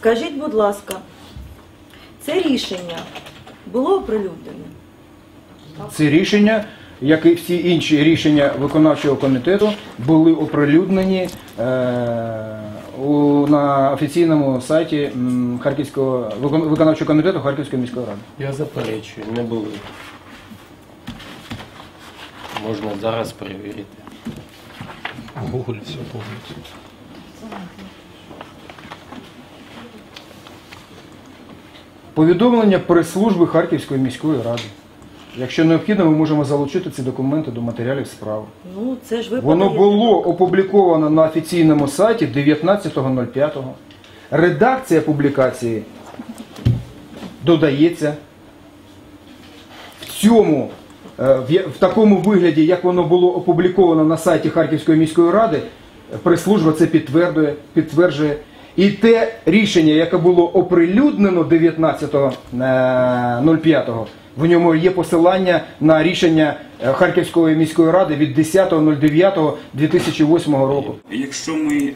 Скажіть, будь ласка, це рішення було оприлюднене? Ці рішення, як і всі інші рішення виконавчого комітету, були оприлюднені е, у, на офіційному сайті м, Харківського викон- виконавчого комітету Харківської міської ради. Я заперечую, не були. Можна зараз перевірити. Google все помнит. Повідомлення прес-служби Харківської міської ради. Якщо необхідно, ми можемо залучити ці документи до матеріалів справи. Ну, це ж ви Воно подаєте. було опубліковано на офіційному сайті 19.05. Редакція публікації додається в цьому, е, в такому вигляді, як воно було опубліковано на сайті Харківської міської ради, прес-служба це підтверджує, підтверджує. І те рішення, яке було оприлюднено 19.05, в ньому є посилання на рішення е, Харківської міської ради від 10.09.2008 року. Якщо ми е,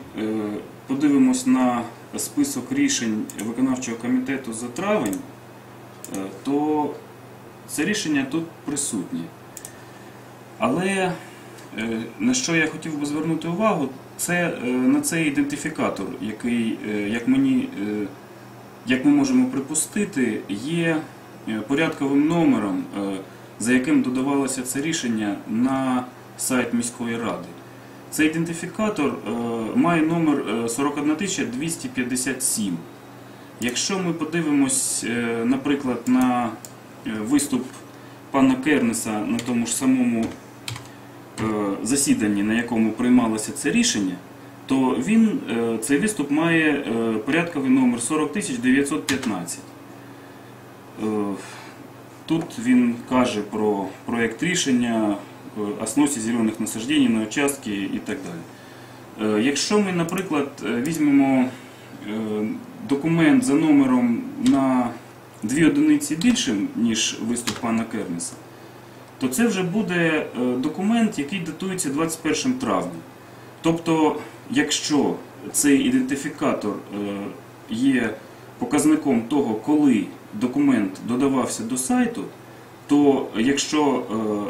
подивимось на список рішень виконавчого комітету за травень, е, то це рішення тут присутнє. Але е, на що я хотів би звернути увагу, це е, на цей ідентифікатор, який, е, як мені, е, як ми можемо припустити, є порядковим номером, за яким додавалося це рішення на сайт міської ради. Цей ідентифікатор має номер е, 41257. Якщо ми подивимось, наприклад, на виступ пана Кернеса на тому ж самому засіданні, на якому приймалося це рішення, то він, е, цей виступ має е, порядковий номер 40915. Е, Тут він каже про проєкт рішення, е, о зелених насаджень на участки і так далі. Е, Якщо ми, наприклад, е, візьмемо е, документ за номером на дві одиниці більшим, ніж виступ пана Кернеса, то це вже буде е, документ, який датується 21 травня. Тобто, якщо цей ідентифікатор е, є показником того, коли документ додавався до сайту, то якщо,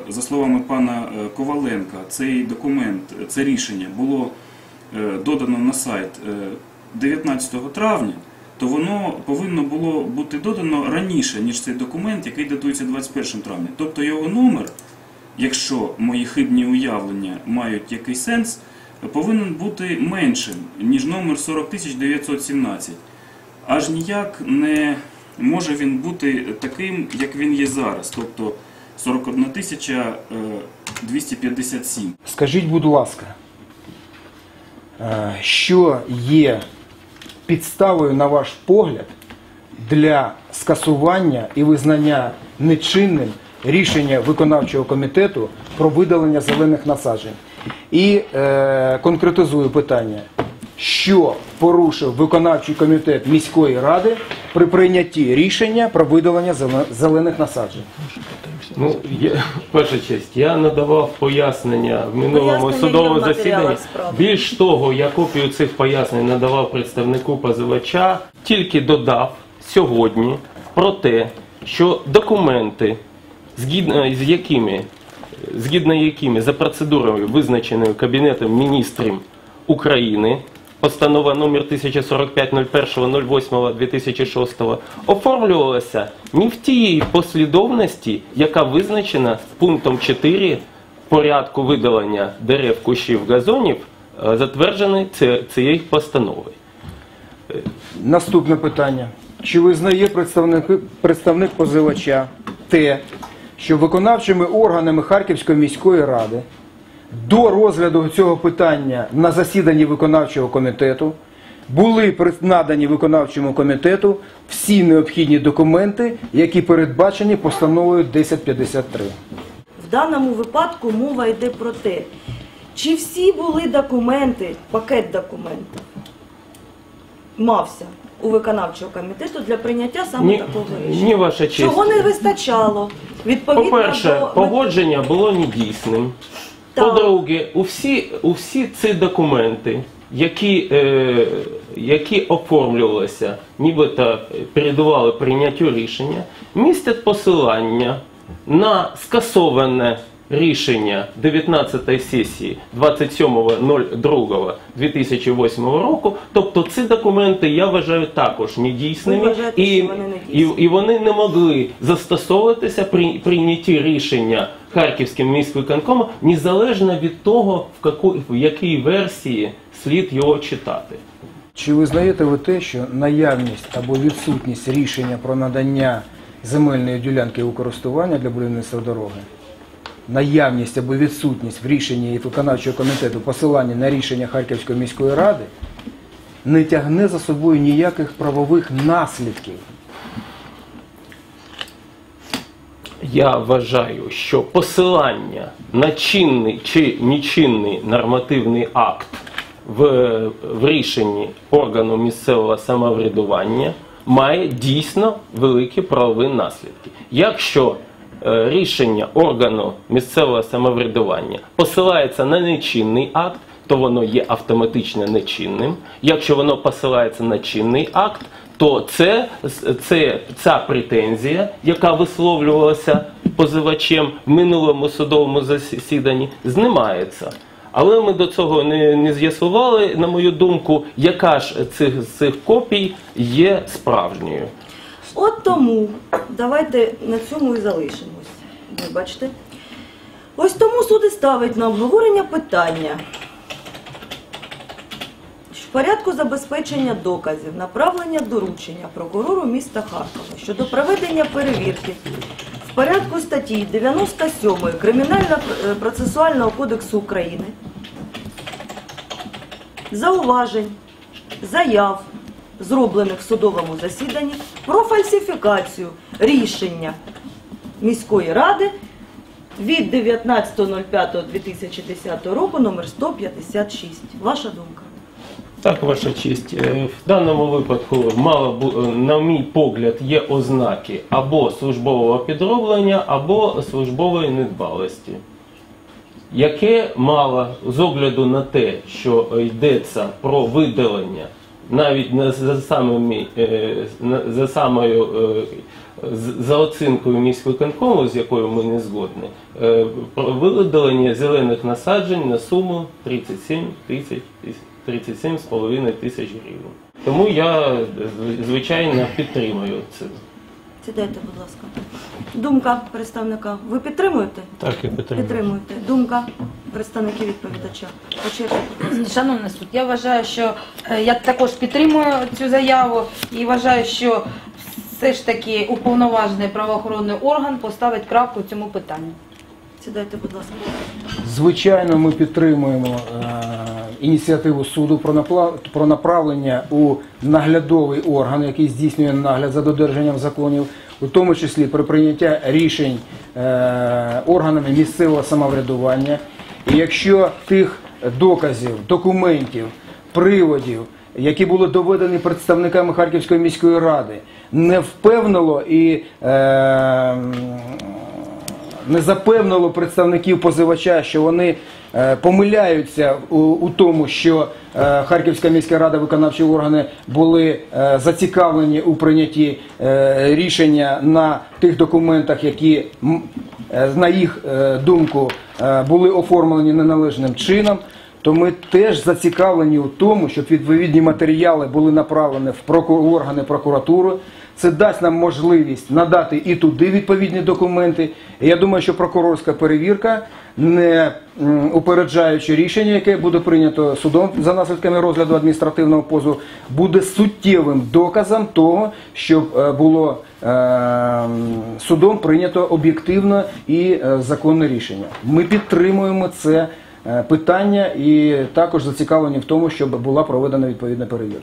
е, за словами пана Коваленка, цей документ, це рішення було додано на сайт е, 19 травня, то воно повинно було бути додано раніше, ніж цей документ, який датується 21 травня. Тобто його номер, якщо мої хибні уявлення мають якийсь сенс, повинен бути меншим, ніж номер 40917. Аж ніяк не може він бути таким, як він є зараз, тобто 41 тисяча е, 257. Скажіть, будь ласка, е, що є підставою, на ваш погляд, для скасування і визнання нечинним рішення виконавчого комітету про видалення зелених насаджень? І е, конкретизую питання, що порушив виконавчий комітет міської ради при прийнятті рішення про видалення зелених насаджень? Ну, я, перша честь, я надавав пояснення в минулому Пояснення судовому в матеріалах засіданні. справи. Більш того, я копію цих пояснень надавав представнику позивача, тільки додав сьогодні про те, що документи, згідно з якими, згідно якими за процедурою, визначеною Кабінетом міністрів України, постанова номер 1045.01.08.2006 оформлювалася не в тій послідовності, яка визначена пунктом 4 порядку видалення дерев, кущів, газонів, е, затверджений ці- цією постановою. Наступне питання. Чи визнає представник, представник позивача те, що виконавчими органами Харківської міської ради до розгляду цього питання на засіданні виконавчого комітету були надані виконавчому комітету всі необхідні документи, які передбачені постановою 1053? В даному випадку мова йде про те, чи всі були документи, пакет документів мався у виконавчого комітету для прийняття саме Ні, такого рішення. ні, ваша честь. Чого не вистачало? Відповідно По-перше, до погодження було недійсним. По-друге, у всі, ці документи, які е, які оформлювалися, нібито передували прийняттю рішення, містять посилання на скасоване рішення 19 сесії 27.02.2008 року. Тобто ці документи я вважаю також недійсними вважаєте, і, вони і, і вони не могли застосовуватися при прийнятті рішення Харківським міськвиконкомом незалежно від того, в, яку, в якій версії слід його читати. Чи визнаєте ви те, що наявність або відсутність рішення про надання земельної ділянки у користування для будівництва дороги, наявність або відсутність в рішенні виконавчого комітету посилання на рішення Харківської міської ради не тягне за собою ніяких правових наслідків? Я вважаю, що посилання на чинний чи нечинний нормативний акт в, в рішенні органу місцевого самоврядування має дійсно великі правові наслідки. Якщо е, рішення органу місцевого самоврядування посилається на нечинний акт, то воно є автоматично нечинним. Якщо воно посилається на чинний акт, то це, це ця претензія, яка висловлювалася позивачем в минулому судовому засіданні, знімається. Але ми до цього не, не з'ясували, на мою думку, яка ж цих, з цих копій є справжньою. От тому давайте на цьому і залишимось. Ви бачите? Ось тому суд і ставить на обговорення питання. Порядку забезпечення доказів, направлення доручення прокурору міста Харкова щодо проведення перевірки в порядку статті 97 Кримінально-процесуального кодексу України зауважень, заяв, зроблених в судовому засіданні про фальсифікацію рішення міської ради від 19.05.2010 року номер 156. Ваша думка? Так, ваша честь. Е, В даному випадку мало е, на мій погляд, є ознаки або службового підроблення, або службової недбалості, яке мало з огляду на те, що йдеться про видалення навіть за самими е, за самою за оцінкою міськвиконкому, з якою ми не згодні, про видалення зелених насаджень на суму 37 тисяч тисяч 37,5 тисяч гривень. Тому я звичайно підтримую це. Сідайте, будь ласка. Думка представника. Ви підтримуєте? Так, я підтримую. Підтримуєте. Думка представників відповідача. Шановний суд, я вважаю, що е, я також підтримую цю заяву і вважаю, що все ж таки уповноважений правоохоронний орган поставить крапку цьому питанні. Сідайте, будь ласка. Звичайно, ми підтримуємо е, ініціативу суду про, направлення у наглядовий орган, який здійснює нагляд за додержанням законів, у тому числі при прийняття рішень е, органами місцевого самоврядування. І якщо тих доказів, документів, приводів, які були доведені представниками Харківської міської ради, не впевнило і е, не запевнило представників позивача, що вони е, помиляються у, у тому, що е, Харківська міська рада, виконавчі органи були е, зацікавлені у прийнятті рішення на тих документах, які, на їх думку, були оформлені неналежним чином. То ми теж зацікавлені у тому, щоб відповідні матеріали були направлені в органи прокуратури. Це дасть нам можливість надати і туди відповідні документи. Я думаю, що прокурорська перевірка, не упереджаючи рішення, яке буде прийнято судом за наслідками розгляду адміністративного позову, буде суттєвим доказом того, щоб е, було е, судом прийнято об'єктивне і е, законне рішення. Ми підтримуємо це питання і також зацікавлені в тому, щоб була проведена відповідна перевірка.